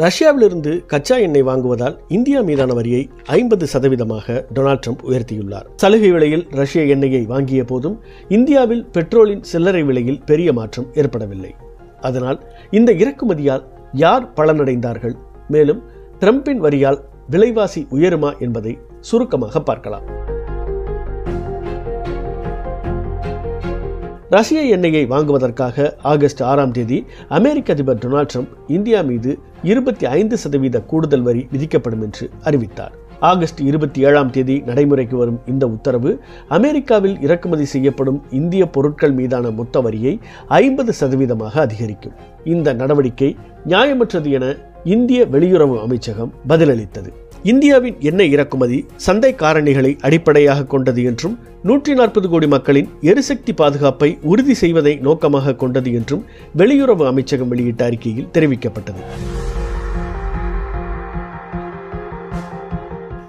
ரஷ்யாவிலிருந்து கச்சா எண்ணெய் வாங்குவதால் இந்தியா மீதான வரியை ஐம்பது சதவீதமாக டொனால்ட் ட்ரம்ப் உயர்த்தியுள்ளார். சலுகை விலையில் ரஷ்ய எண்ணெயை வாங்கிய போதும் இந்தியாவில் பெட்ரோலின் சில்லறை விலையில் பெரிய மாற்றம் ஏற்படவில்லை. அதனால் இந்த இறக்குமதியால் யார் பலனடைந்தார்கள்? மேலும் ட்ரம்பின் வரியால் விலைவாசி உயருமா என்பதை சுருக்கமாக பார்க்கலாம். ரஷ்ய எண்ணெயை வாங்குவதற்காக ஆகஸ்ட் ஆறாம் தேதி அமெரிக்க அதிபர் டொனால்ட் ட்ரம்ப் இந்தியா மீது இருபத்தி ஐந்து சதவீத கூடுதல் வரி விதிக்கப்படும் என்று அறிவித்தார். ஆகஸ்ட் இருபத்தி ஏழாம் தேதி நடைமுறைக்கு வரும் இந்த உத்தரவு அமெரிக்காவில் இறக்குமதி செய்யப்படும் இந்திய பொருட்கள் மீதான மொத்த வரியை ஐம்பது சதவீதமாக அதிகரிக்கும். இந்த நடவடிக்கை நியாயமற்றது என இந்திய வெளியுறவு அமைச்சகம் பதிலளித்தது. இந்தியாவின் எண்ணெய் இறக்குமதி சந்தை காரணிகளை அடிப்படையாக கொண்டது என்றும் நூற்றி நாற்பது கோடி மக்களின் எரிசக்தி பாதுகாப்பை உறுதி செய்வதை நோக்கமாக கொண்டது என்றும் வெளியுறவு அமைச்சகம் வெளியிட்ட அறிக்கையில் தெரிவிக்கப்பட்டது.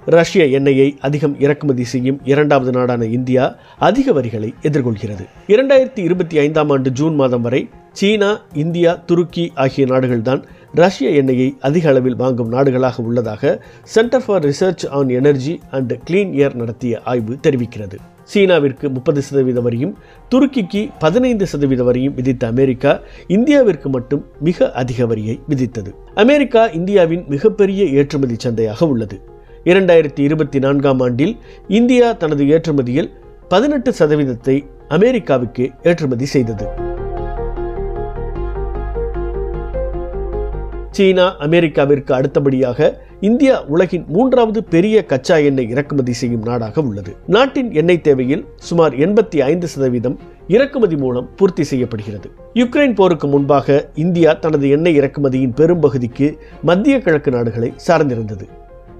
ரஷ்ய எண்ணெயை அதிகம் இறக்குமதி செய்யும் இரண்டாவது நாடான இந்தியா அதிக வரிகளை எதிர்கொள்கிறது. இரண்டாயிரத்தி இருபத்தி ஐந்தாம் ஆண்டு ஜூன் மாதம் வரை சீனா இந்தியா துருக்கி ஆகிய நாடுகள்தான் ரஷ்ய எண்ணெயை அதிக அளவில் வாங்கும் நாடுகளாக உள்ளதாக Centre for Research on Energy and Clean Air நடத்திய ஆய்வு தெரிவிக்கிறது. சீனாவிற்கு முப்பது சதவீத வரியும் துருக்கிக்கு பதினைந்து சதவீத வரியும் விதித்த அமெரிக்கா இந்தியாவிற்கு மட்டும் மிக அதிக வரியை விதித்தது. அமெரிக்கா இந்தியாவின் மிகப்பெரிய ஏற்றுமதி சந்தையாக உள்ளது. இரண்டாயிரத்தி இருபத்தி நான்காம் ஆண்டில் இந்தியா தனது ஏற்றுமதியில் பதினெட்டு சதவீதத்தை அமெரிக்காவுக்கு ஏற்றுமதி செய்தது. சீனா அமெரிக்காவிற்கு அடுத்தபடியாக இந்தியா உலகின் மூன்றாவது பெரிய கச்சா எண்ணெய் இறக்குமதி செய்யும் நாடாக உள்ளது. நாட்டின் எண்ணெய் தேவையில் சுமார் எண்பத்தி ஐந்து சதவீதம் இறக்குமதி மூலம் பூர்த்தி செய்யப்படுகிறது. யுக்ரைன் போருக்கு முன்பாக இந்தியா தனது எண்ணெய் இறக்குமதியின் பெரும்பகுதிக்கு மத்திய கிழக்கு நாடுகளை சார்ந்திருந்தது.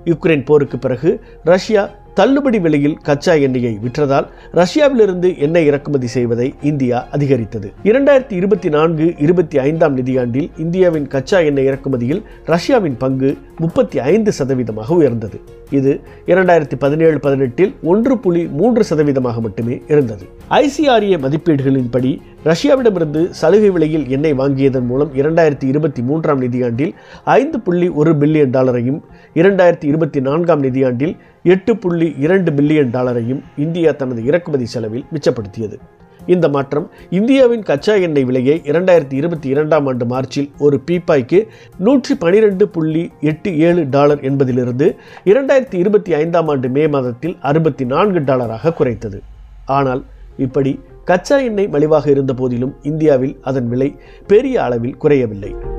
யுக்ரைன் போருக்கு பிறகு ரஷ்யா தள்ளுபடி விலையில் கச்சா எண்ணெயை விற்றதால் ரஷ்யாவிலிருந்து எண்ணெய் இறக்குமதி செய்வதை இந்தியா அதிகரித்தது. இரண்டாயிரத்தி இருபத்தி நான்கு இருபத்தி ஐந்தாம் நிதியாண்டில் இந்தியாவின் கச்சா எண்ணெய் இறக்குமதியில் ரஷ்யாவின் பங்கு முப்பத்தி ஐந்து சதவீதமாக உயர்ந்தது. இது இரண்டாயிரத்தி பதினேழு பதினெட்டில் ஒன்று புள்ளி மூன்று சதவீதமாக மட்டுமே இருந்தது. ஐசிஆர்ஏ மதிப்பீடுகளின்படி ரஷ்யாவிடமிருந்து சலுகை விலையில் எண்ணெய் வாங்கியதன் மூலம் இரண்டாயிரத்தி இருபத்தி மூன்றாம் நிதியாண்டில் ஐந்து புள்ளி ஒரு பில்லியன் டாலரையும் இரண்டாயிரத்தி இருபத்தி நான்காம் நிதியாண்டில் எட்டு புள்ளி இரண்டு பில்லியன் டாலரையும் இந்தியா தனது இறக்குமதி செலவில் மிச்சப்படுத்தியது. இந்த மாற்றம் இந்தியாவின் கச்சா எண்ணெய் விலையை இரண்டாயிரத்தி இருபத்தி இரண்டாம் ஆண்டு மார்ச்சில் ஒரு பீப்பாய்க்கு நூற்றி பனிரெண்டு புள்ளி எட்டு ஏழு டாலர் என்பதிலிருந்து இரண்டாயிரத்தி இருபத்தி ஐந்தாம் ஆண்டு மே மாதத்தில் அறுபத்தி நான்கு டாலராக குறைத்தது. ஆனால் இப்படி கச்சா எண்ணெய் மலிவாக இருந்த போதிலும் இந்தியாவில் அதன் விலை பெரிய அளவில் குறையவில்லை.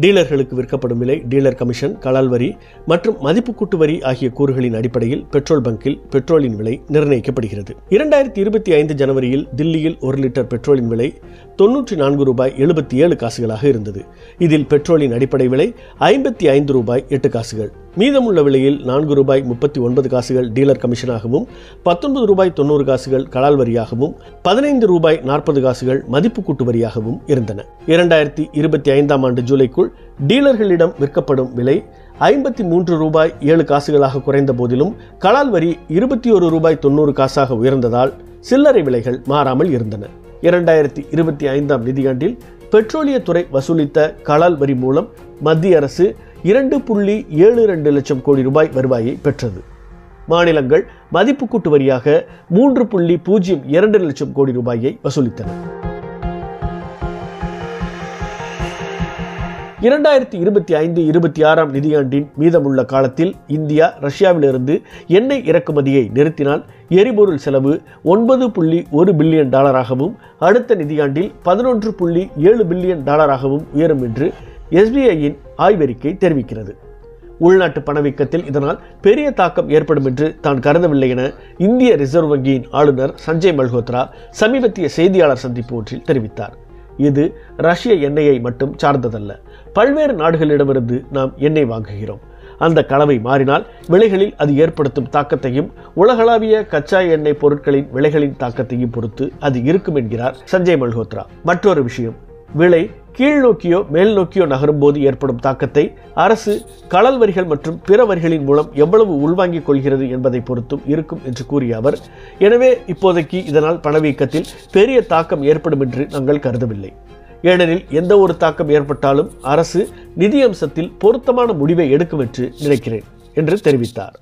டீலர்களுக்கு விற்கப்படும் விலை டீலர் கமிஷன் கலால் வரி மற்றும் மதிப்பு கூட்டு வரி ஆகிய கூறுகளின் அடிப்படையில் பெட்ரோல் பங்கில் பெட்ரோலின் விலை நிர்ணயிக்கப்படுகிறது. இரண்டாயிரத்தி இருபத்தி ஐந்து ஜனவரியில் தில்லியில் ஒரு லிட்டர் பெட்ரோலின் விலை தொன்னூற்றி நான்கு ரூபாய் எழுபத்தி ஏழு காசுகளாக இருந்தது. இதில் பெட்ரோலின் அடிப்படை விலை ஐம்பத்தி ஐந்து ரூபாய் எட்டு காசுகள். மீதமுள்ள விலையில் நான்கு ரூபாய் முப்பத்தி ஒன்பது காசுகள் டீலர் கமிஷனாகவும் பத்தொன்பது ரூபாய் தொண்ணூறு காசுகள் கலால் வரியாகவும் பதினைந்து ரூபாய் நாற்பது காசுகள் மதிப்பு கூட்டு வரியாகவும் இருந்தன. இரண்டாயிரத்தி இருபத்தி ஐந்தாம் ஆண்டு ஜூலைக்குள் டீலர்களிடம் விற்கப்படும் விலை ஐம்பத்தி மூன்று ரூபாய் ஏழு காசுகளாக குறைந்த போதிலும் கலால் வரி இருபத்தி ஒரு ரூபாய் தொண்ணூறு காசாக உயர்ந்ததால் சில்லறை விலைகள் மாறாமல் இருந்தன. இரண்டாயிரத்தி இருபத்தி ஐந்தாம் நிதியாண்டில் பெட்ரோலியத்துறை வசூலித்த கலால் வரி மூலம் மத்திய அரசு இரண்டு புள்ளி ஏழு ரெண்டு லட்சம் கோடி ரூபாய் வருவாயை பெற்றது. மாநிலங்கள் மதிப்பு கூட்டு வரியாக மூன்று புள்ளி பூஜ்ஜியம் இரண்டு லட்சம் கோடி ரூபாயை வசூலித்தன. இரண்டாயிரத்தி இருபத்தி ஐந்து இருபத்தி ஆறாம் நிதியாண்டின் மீதமுள்ள காலத்தில் இந்தியா ரஷ்யாவிலிருந்து எண்ணெய் இறக்குமதியை நிறுத்தினால் எரிபொருள் செலவு ஒன்பது புள்ளி ஒரு பில்லியன் டாலராகவும் அடுத்த நிதியாண்டில் பதினொன்று புள்ளி ஏழு பில்லியன் டாலராகவும் உயரும் என்று எஸ்பிஐயின் ஆய்வறிக்கை தெரிவிக்கிறது. உள்நாட்டு பணவீக்கத்தில் இதனால் பெரிய தாக்கம் ஏற்படும் என்று தான் கருதவில்லை என இந்திய ரிசர்வ் வங்கியின் ஆளுநர் சஞ்சய் மல்ஹோத்ரா சமீபத்திய செய்தியாளர் சந்திப்பு ஒன்றில் தெரிவித்தார். இது ரஷ்ய எண்ணெயை மட்டும் சார்ந்ததல்ல. பல்வேறு நாடுகளிடமிருந்து நாம் எண்ணெய் வாங்குகிறோம். அந்த கலவை மாறினால் விலைகளில் அது ஏற்படுத்தும் தாக்கத்தையும் உலகளாவிய கச்சா எண்ணெய் பொருட்களின் விலைகளின் தாக்கத்தையும் பொறுத்து அது இருக்கும் என்கிறார் சஞ்சய் மல்ஹோத்ரா. மற்றொரு விஷயம் விலை கீழ் நோக்கியோ மேல் நோக்கியோ நகரும் போது ஏற்படும் தாக்கத்தை அரசு களல் வரிகள் மற்றும் பிற வரிகளின் மூலம் எவ்வளவு உள்வாங்கிக் கொள்கிறது என்பதை பொறுத்தும் இருக்கும் என்று கூறிய அவர் எனவே இப்போதைக்கு இதனால் பணவீக்கத்தில் பெரிய தாக்கம் ஏற்படும் என்று நாங்கள் கருதவில்லை. ஏனெனில் எந்த ஒரு தாக்கம் ஏற்பட்டாலும் அரசு நிதி அம்சத்தில் பொருத்தமான முடிவை எடுக்கும் என்று நினைக்கிறேன் என்று தெரிவித்தார்.